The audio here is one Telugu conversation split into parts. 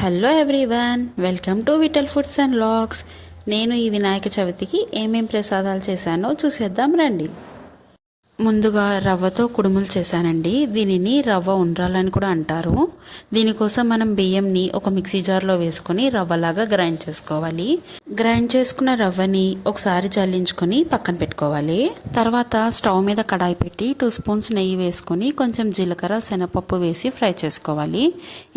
Hello everyone welcome to Vittal foods and logs నేను ఈ వినాయక చవితికి ఏమేం ప్రసాదాలు చేశానో చూసేద్దాం రండి. ముందుగా రవ్వతో కుడుములు చేశానండి. దీనిని రవ్వ ఉండ్రాలని కూడా అంటారు. దీనికోసం మనం బియ్యంని ఒక మిక్సీ జార్లో వేసుకొని రవ్వలాగా గ్రైండ్ చేసుకోవాలి. గ్రైండ్ చేసుకున్న రవ్వని ఒకసారి జల్లించుకొని పక్కన పెట్టుకోవాలి. తర్వాత స్టవ్ మీద కడాయి పెట్టి టూ స్పూన్స్ నెయ్యి వేసుకొని కొంచెం జీలకర్ర శనగపప్పు వేసి ఫ్రై చేసుకోవాలి.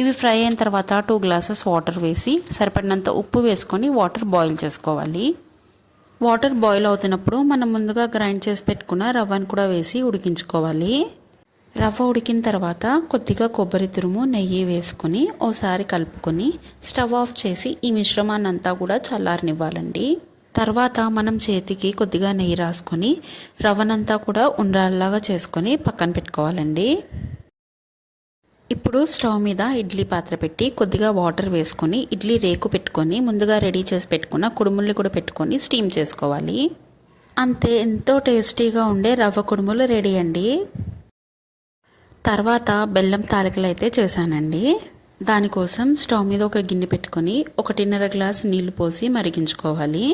ఇవి ఫ్రై అయిన తర్వాత టూ గ్లాసెస్ వాటర్ వేసి సరిపడినంత ఉప్పు వేసుకొని వాటర్ బాయిల్ చేసుకోవాలి. వాటర్ బాయిల్ అవుతున్నప్పుడు మనం ముందుగా గ్రైండ్ చేసి పెట్టుకున్న రవ్వను కూడా వేసి ఉడికించుకోవాలి. రవ్వ ఉడికిన తర్వాత కొద్దిగా కొబ్బరి తురుము నెయ్యి వేసుకొని ఓసారి కలుపుకొని స్టవ్ ఆఫ్ చేసి ఈ మిశ్రమాన్ని అంతా కూడా చల్లారనివ్వాలండి. తర్వాత మనం చేతికి కొద్దిగా నెయ్యి రాసుకొని రవ్వనంతా కూడా ఉండ్రాల్లాగా చేసుకొని పక్కన పెట్టుకోవాలండి. ఇప్పుడు స్టవ్ మీద ఇడ్లీ పాత్ర పెట్టి కొద్దిగా వాటర్ వేసుకొని ఇడ్లీ రేకు పెట్టుకొని ముందుగా రెడీ చేసి పెట్టుకున్న కుడుముల్ని కూడా పెట్టుకొని స్టీమ్ చేసుకోవాలి. అంతే ఎంతో టేస్టీగా ఉండే రవ్వ కుడుములు రెడీ అండి. తర్వాత బెల్లం తాలికలు అయితే చేశానండి. దానికోసం స్టవ్ మీద ఒక గిన్నె పెట్టుకొని ఒకటిన్నర గ్లాస్ నీళ్ళు పోసి మరిగించుకోవాలి.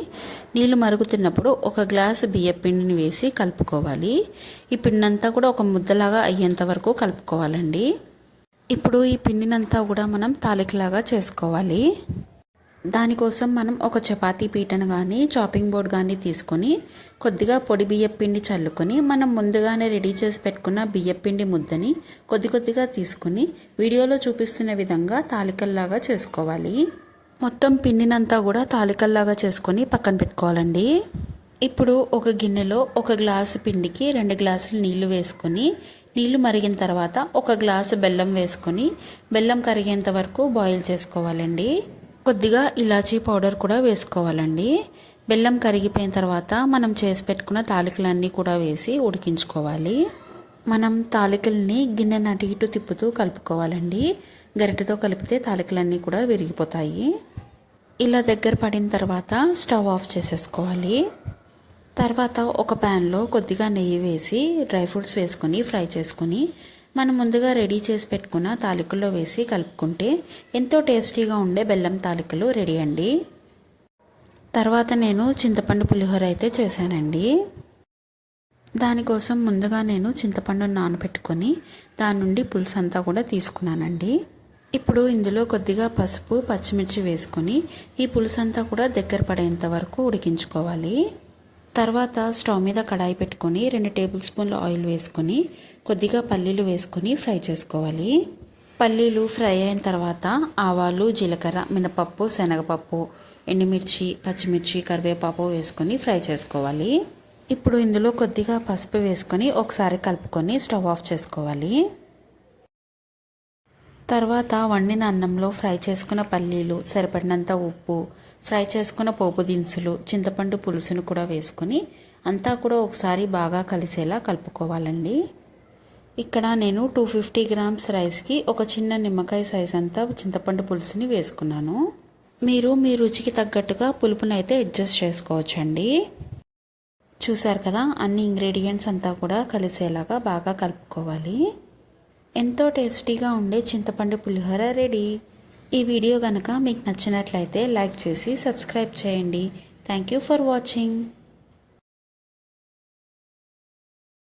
నీళ్ళు మరుగుతున్నప్పుడు ఒక గ్లాస్ బియ్యం పిండిని వేసి కలుపుకోవాలి. ఈ పిండంతా కూడా ఒక ముద్దలాగా అయ్యేంత వరకు కలుపుకోవాలండి. ఇప్పుడు ఈ పిండినంతా కూడా మనం తాలికలాగా చేసుకోవాలి. దానికోసం మనం ఒక చపాతీ పీటను కానీ చాపింగ్ బోర్డ్ కానీ తీసుకొని కొద్దిగా పొడి బియ్యపిండి చల్లుకొని మనం ముందుగానే రెడీ చేసి పెట్టుకున్న బియ్యపిండి ముద్దని కొద్ది కొద్దిగా తీసుకుని వీడియోలో చూపిస్తున్న విధంగా తాలికల్లాగా చేసుకోవాలి. మొత్తం పిండినంతా కూడా తాలికల్లాగా చేసుకొని పక్కన పెట్టుకోవాలండి. ఇప్పుడు ఒక గిన్నెలో ఒక గ్లాసు పిండికి రెండు గ్లాసులు నీళ్ళు వేసుకొని నీళ్ళు మరిగిన తర్వాత ఒక గ్లాసు బెల్లం వేసుకొని బెల్లం కరిగేంత వరకు బాయిల్ చేసుకోవాలండి. కొద్దిగా ఇలాచీ పౌడర్ కూడా వేసుకోవాలండి. బెల్లం కరిగిపోయిన తర్వాత మనం చేసి పెట్టుకున్న తాలికలన్నీ కూడా వేసి ఉడికించుకోవాలి. మనం తాలికల్ని గిన్నె నటి ఇటు తిప్పుతూ కలుపుకోవాలండి. గరిటెతో కలిపితే తాలికలన్నీ కూడా విరిగిపోతాయి. ఇలా దగ్గర పడిన తర్వాత స్టవ్ ఆఫ్ చేసేసుకోవాలి. తర్వాత ఒక ప్యాన్లో కొద్దిగా నెయ్యి వేసి డ్రై ఫ్రూట్స్ వేసుకొని ఫ్రై చేసుకొని మనం ముందుగా రెడీ చేసి పెట్టుకున్న తాలికల్లో వేసి కలుపుకుంటే ఎంతో టేస్టీగా ఉండే బెల్లం తాలికలు రెడీ అండి. తర్వాత నేను చింతపండు పులిహోర అయితే చేశానండి. దానికోసం ముందుగా నేను చింతపండును నానబెట్టుకొని దాని నుండి పులుసు అంతా కూడా తీసుకున్నానండి. ఇప్పుడు ఇందులో కొద్దిగా పసుపు పచ్చిమిర్చి వేసుకొని ఈ పులుసు అంతా కూడా దగ్గర పడేంత వరకు ఉడికించుకోవాలి. తర్వాత స్టవ్ మీద కడాయి పెట్టుకొని రెండు టేబుల్ స్పూన్ల ఆయిల్ వేసుకొని కొద్దిగా పల్లీలు వేసుకొని ఫ్రై చేసుకోవాలి. పల్లీలు ఫ్రై అయిన తర్వాత ఆవాలు జీలకర్ర మినపప్పు శనగపప్పు ఎండుమిర్చి పచ్చిమిర్చి కరివేపాకు వేసుకొని ఫ్రై చేసుకోవాలి. ఇప్పుడు ఇందులో కొద్దిగా పసుపు వేసుకొని ఒకసారి కలుపుకొని స్టవ్ ఆఫ్ చేసుకోవాలి. తర్వాత వండిన అన్నంలో ఫ్రై చేసుకున్న పల్లీలు సరిపడినంత ఉప్పు ఫ్రై చేసుకున్న పోపు దినుసులు చింతపండు పులుసును కూడా వేసుకొని అంతా కూడా ఒకసారి బాగా కలిసేలా కలుపుకోవాలండి. ఇక్కడ నేను టూ ఫిఫ్టీ గ్రామ్స్ రైస్కి ఒక చిన్న నిమ్మకాయ సైజ్ అంతా చింతపండు పులుసుని వేసుకున్నాను. మీరు మీ రుచికి తగ్గట్టుగా పులుపునైతే అయితే అడ్జస్ట్ చేసుకోవచ్చండి. చూసారు కదా అన్ని ఇంగ్రీడియంట్స్ అంతా కూడా కలిసేలాగా బాగా కలుపుకోవాలి. ఎంతో టేస్టీగా ఉండే చింతపండు పులిహోర రెడీ. ఈ వీడియో కనుక మీకు నచ్చినట్లయితే లైక్ చేసి సబ్స్క్రైబ్ చేయండి. Thank you for watching.